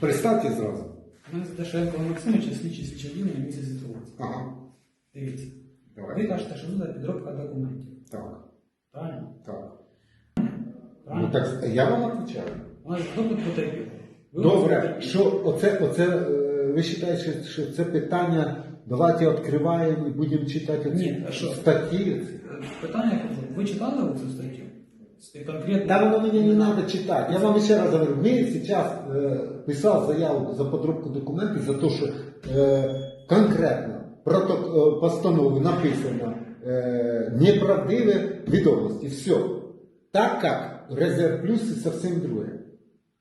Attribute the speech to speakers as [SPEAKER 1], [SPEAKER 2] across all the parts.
[SPEAKER 1] Представте зразу.
[SPEAKER 2] Мене за те, що Янко Максимович, слідчий слідчий місяць інформації.
[SPEAKER 1] Ага.
[SPEAKER 2] Дивіться. Ви кажете, що буде підробка документів.
[SPEAKER 1] Так.
[SPEAKER 2] Правильно?
[SPEAKER 1] Так.
[SPEAKER 2] Правильно?
[SPEAKER 1] Ну так я вам відповідаю.
[SPEAKER 2] У нас допит потерпілого. Ви
[SPEAKER 1] Добре, що оце, оце е, ви вважаєте, що це питання давайте відкриваємо і будемо читати
[SPEAKER 2] Ні, а що?
[SPEAKER 1] статті.
[SPEAKER 2] Е, Питання, яке було, ви читали цю статтю? З- Конкретно?
[SPEAKER 1] Та воно мені не треба читати. Я вам ще раз говорю, ми зараз е, писав заяву за подробку документів за те, що е, конкретно проток, е, постанови написано е, неправдиві відомості. Все. Так як резерв плюс і зовсім друге.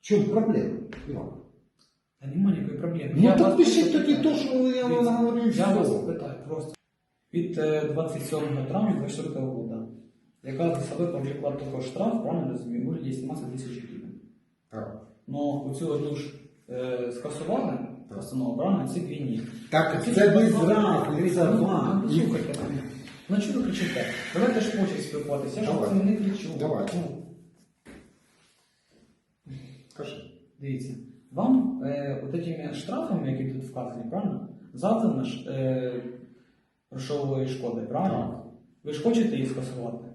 [SPEAKER 1] В чому проблема, Іван?
[SPEAKER 2] Та немає ніякої проблеми.
[SPEAKER 1] Ну
[SPEAKER 2] Я
[SPEAKER 1] так
[SPEAKER 2] вас
[SPEAKER 1] пишіть тоді
[SPEAKER 2] питаю.
[SPEAKER 1] то, що я вам говорю, і
[SPEAKER 2] Я вас питаю просто. Від е, 27 травня 24 року, яка за собою повлекла також штраф, правильно розумію, може десь 17 тисяч гривень.
[SPEAKER 1] Так.
[SPEAKER 2] Но у цю одну ж е, скасували постанову, правильно, ці дві ні.
[SPEAKER 1] Так,
[SPEAKER 2] Ці
[SPEAKER 1] це без
[SPEAKER 2] постанови-
[SPEAKER 1] разниці
[SPEAKER 2] Ну,
[SPEAKER 1] вам.
[SPEAKER 2] ну, Слухайте мене. Ну чого ви кричите? Давайте ж почать спілкуватися, я ж
[SPEAKER 1] Давай.
[SPEAKER 2] вам не кричу.
[SPEAKER 1] Давай.
[SPEAKER 2] Ну,
[SPEAKER 1] Кажи.
[SPEAKER 2] Дивіться, вам е, от этими штрафами, які тут вказані, правильно? Завдано ж е, грошової шкоди, правильно? Ви ж хочете її скасувати?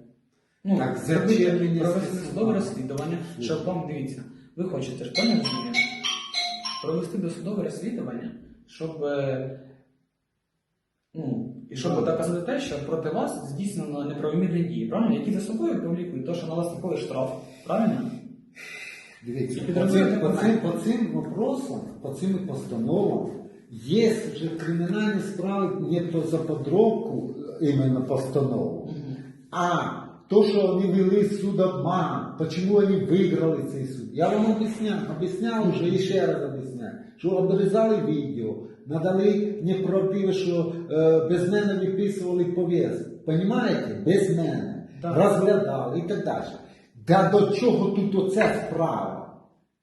[SPEAKER 2] Ну,
[SPEAKER 1] Так, зачем мені
[SPEAKER 2] провести досудове розслідування, щоб вам дивіться, ви хочете ж правильно розумієте? Провести досудове розслідування, щоб. е, Ну, і щоб
[SPEAKER 1] Так.
[SPEAKER 2] доказати те, що проти вас здійснено неправомірні дії, правильно? Які за собою повлікують, то, що на вас находить штраф, правильно?
[SPEAKER 1] Дивіться,
[SPEAKER 2] І
[SPEAKER 1] по цим, по, цим, по цим вопросам, по цим постановам, є вже кримінальні справи не то за подробку іменно постанову, а то, що вони вели суд обман, чому вони виграли цей суд. Я вам об'ясняв, об'ясняв вже і ще раз об'ясняю, що обрізали відео, надали неправдиве, що е, без мене виписували пов'язку. Понімаєте? Без мене.
[SPEAKER 2] Так.
[SPEAKER 1] Розглядали і так далі. Да до чого тут оця справа?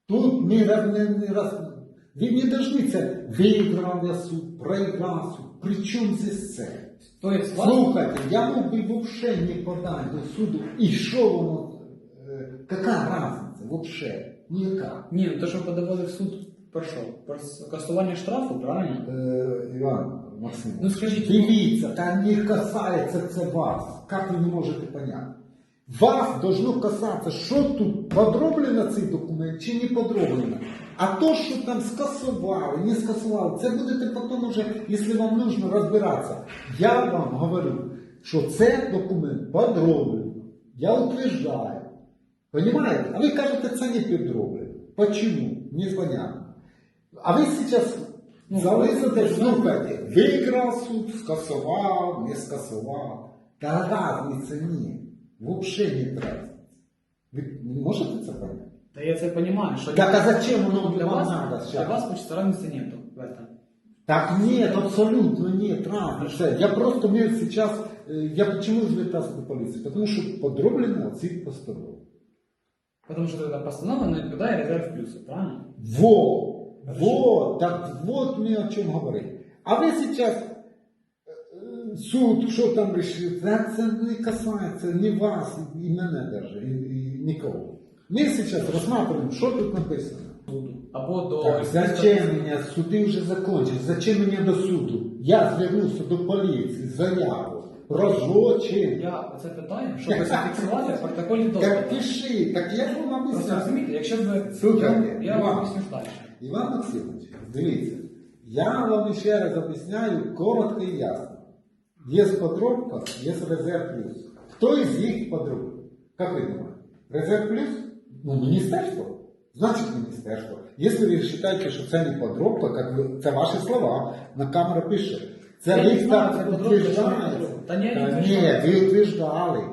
[SPEAKER 1] Тут ми раз- не, не раз. Ви не должны це виграв я суд, проіграв суд. При чому здесь це?
[SPEAKER 2] То есть вас
[SPEAKER 1] Слухайте, я мог бы вообще не подать до суду. И что воно? э, Какая разница вообще? Никак.
[SPEAKER 2] Ні, ну то, що подавали в суд про що? Про скасування штрафу, правильно?
[SPEAKER 1] Э, Иван, Максим,
[SPEAKER 2] Ну скажіть,
[SPEAKER 1] дивіться, та не касається це вас. Как ви не можете понять? Вас должно касатися, що тут подроблено цей документ чи не подроблено. А то, що там скасували, не скасували, це будете потім вже, якщо вам нужно розбиратися. Я вам говорю, що це документ подроблено. Я утверждаю. Понимаете? А ви кажете, це не подроблено. Почему? Непонятно. А ви зараз
[SPEAKER 2] Ну,
[SPEAKER 1] залишите, слухайте, виграв суд, скасував, не скасував. Та разниці ні. Вообще нет разницы. Ви можете це понять?
[SPEAKER 2] Да я це понимаю, що
[SPEAKER 1] Так а зачем воно
[SPEAKER 2] для
[SPEAKER 1] вам
[SPEAKER 2] вас,
[SPEAKER 1] надо
[SPEAKER 2] для
[SPEAKER 1] сейчас?
[SPEAKER 2] вас почти разницы нету в этом.
[SPEAKER 1] Так нет, абсолютно нет разницы. Я просто мне сейчас, э, я почему звертався до полиции? Потому что подроблено цих постанов.
[SPEAKER 2] Потому что тогда постанова не відповідає резерв плюсу, правильно?
[SPEAKER 1] Во! Во! Так вот мы о чем говорим. А вы сейчас э, суд, що там решит, да, це не касається ні вас, і мене даже, і, і нікого. Ми зараз розглядаємо, що тут написано.
[SPEAKER 2] Або до
[SPEAKER 1] Так, зачем меня суды уже закончились? Зачем меня до суду? Я звернувся до поліції, заяву про злочин.
[SPEAKER 2] Я це питаю, щоб зафіксувати в протоколі
[SPEAKER 1] Так
[SPEAKER 2] допиту.
[SPEAKER 1] пиши, так я вам
[SPEAKER 2] Просто розумієте, якщо б
[SPEAKER 1] Слухайте,
[SPEAKER 2] я,
[SPEAKER 1] Іван.
[SPEAKER 2] вам об'ясню далі.
[SPEAKER 1] Іван Максимович, дивіться, я вам ще раз об'ясняю коротко і ясно. Є подробка, є резерв плюс. Хто із їх подробок? Як ви думаєте? Резерв плюс? Ну, міністерство. Значить міністерство. Якщо ви вважаєте, що це не подробка, як ви, це ваші слова, на камеру пише. Це
[SPEAKER 2] Я
[SPEAKER 1] ви так
[SPEAKER 2] подробка,
[SPEAKER 1] утверждаєте.
[SPEAKER 2] не
[SPEAKER 1] ви утверждали.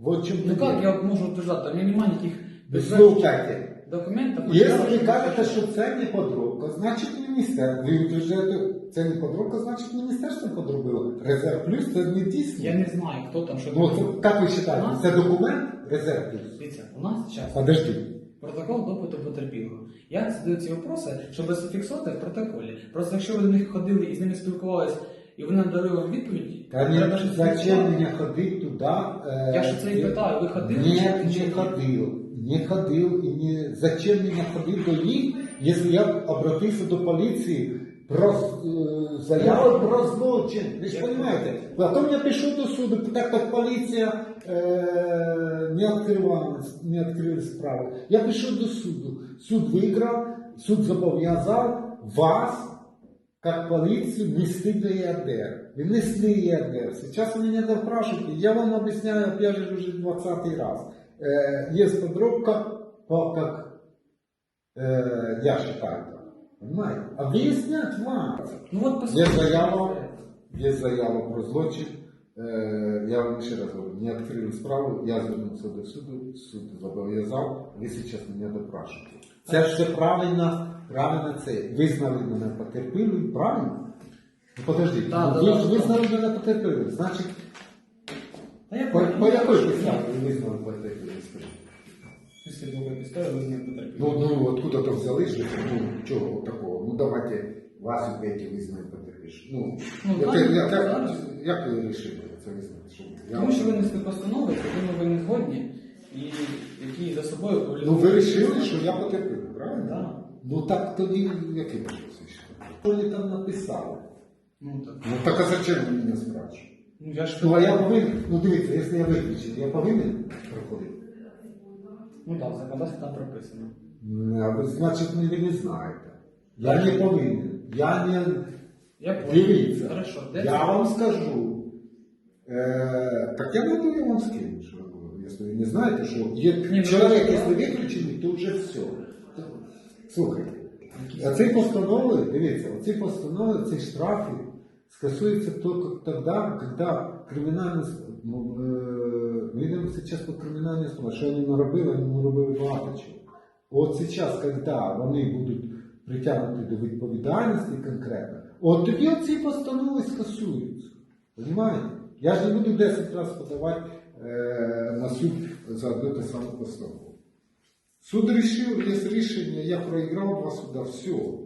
[SPEAKER 1] Вот
[SPEAKER 2] Ну как я можу утверждати? У мене немає ніяких
[SPEAKER 1] Слухайте,
[SPEAKER 2] документів.
[SPEAKER 1] Якщо ви кажете,
[SPEAKER 2] що-
[SPEAKER 1] це не подробка, значить міністерство. Ви утверждаєте, це не подробка, значить міністерство подробило. Резерв плюс це не дійсно.
[SPEAKER 2] Я не знаю, хто там що
[SPEAKER 1] Ну, це, як ви вважаєте, це документ резерв плюс?
[SPEAKER 2] Дивіться, у нас зараз
[SPEAKER 1] Подожди.
[SPEAKER 2] протокол допиту потерпілого. Я задаю ці вопроси, щоб зафіксувати в протоколі. Просто якщо ви до них ходили і з ними спілкувалися, і вони надали вам відповідь,
[SPEAKER 1] Та
[SPEAKER 2] треба щось
[SPEAKER 1] зачем мені ходити туди? Е,
[SPEAKER 2] Я ж це і питаю, ви ходили
[SPEAKER 1] Ні,
[SPEAKER 2] чи
[SPEAKER 1] не
[SPEAKER 2] ні?
[SPEAKER 1] ходив Не ходив і не... Зачем мені ходити до них Если я обратился до полиции про э, заяву про злочин, вы же понимаете, потом я пишу до суду, так как полиция э, не открывала, не открыла справу. Я пишу до суду, суд выиграл, суд зобов'язав вас как полицию нести до ЕРДР. Вы несли ЕРДР. Сейчас вы меня допрашиваете. Я вам объясняю, опять же, уже 20 раз. Э, есть подробка, по- как э, я считаю. так. Понимаете? Объяснять вам.
[SPEAKER 2] Ну от по
[SPEAKER 1] Є
[SPEAKER 2] суті,
[SPEAKER 1] заява, є заява про злочин. Е, Я вам ще раз говорю, не відкрили справу, я звернувся до суду, суд зобов'язав, ви зараз мене допрашуєте. Це ж все правильно, правильно це. Визнали мене потерпілим, правильно? Ну подождіть,
[SPEAKER 2] Так,
[SPEAKER 1] ну,
[SPEAKER 2] так,
[SPEAKER 1] ви
[SPEAKER 2] так,
[SPEAKER 1] ж
[SPEAKER 2] так.
[SPEAKER 1] визнали мене потерпілим, значить,
[SPEAKER 2] та я
[SPEAKER 1] по, по якій підставі ви визнали скажіть?
[SPEAKER 2] Після з.
[SPEAKER 1] Ну, ну откуда-то взяли, що ну, чого такого? Ну давайте вас опять визнаємо потерпілим. Ну,
[SPEAKER 2] Ну,
[SPEAKER 1] як,
[SPEAKER 2] так,
[SPEAKER 1] як, як,
[SPEAKER 2] так.
[SPEAKER 1] як ви вирішили це визнати? Що я-
[SPEAKER 2] Тому що винесли постанови, з якими ви не згодні, і які за собою повлікли.
[SPEAKER 1] Ну ви вирішили, що я потерпів, правильно?
[SPEAKER 2] Да.
[SPEAKER 1] Ну так тоді який ваш посвідчення? Що вони там написали?
[SPEAKER 2] Ну так.
[SPEAKER 1] Ну так а зачем ви мене спрашуєте?
[SPEAKER 2] Ну я ж
[SPEAKER 1] Ну а я повинен, ну дивіться, якщо я виключив, я повинен проходити.
[SPEAKER 2] Ну так, законодавство там прописано.
[SPEAKER 1] Ну, А ви, значить, ви не знаєте. Я не повинен. Я не.
[SPEAKER 2] Я понял.
[SPEAKER 1] Дивіться,
[SPEAKER 2] Хорошо, де
[SPEAKER 1] я
[SPEAKER 2] це?
[SPEAKER 1] вам скажу. Е, так я найду, я вам скину, що ви говорите. Якщо ви не знаєте, що є
[SPEAKER 2] Ні, ну,
[SPEAKER 1] чоловік,
[SPEAKER 2] ну,
[SPEAKER 1] якщо виключений, то вже все. Слухайте, а ці постанови, дивіться, оці постанови, ці штрафи скасуються тільки тоді, коли кримінальне ну, ми йдемо зараз по кримінальній справі, що вони наробили, вони наробили багато чого. От зараз, коли вони будуть притягнуті до відповідальності конкретно, от тоді ці постанови скасуються. Понимаете? Я ж не буду 10 разів подавати е, на суд за одну те саму постанову. Суд решил, есть решение, я проиграл два суда, все.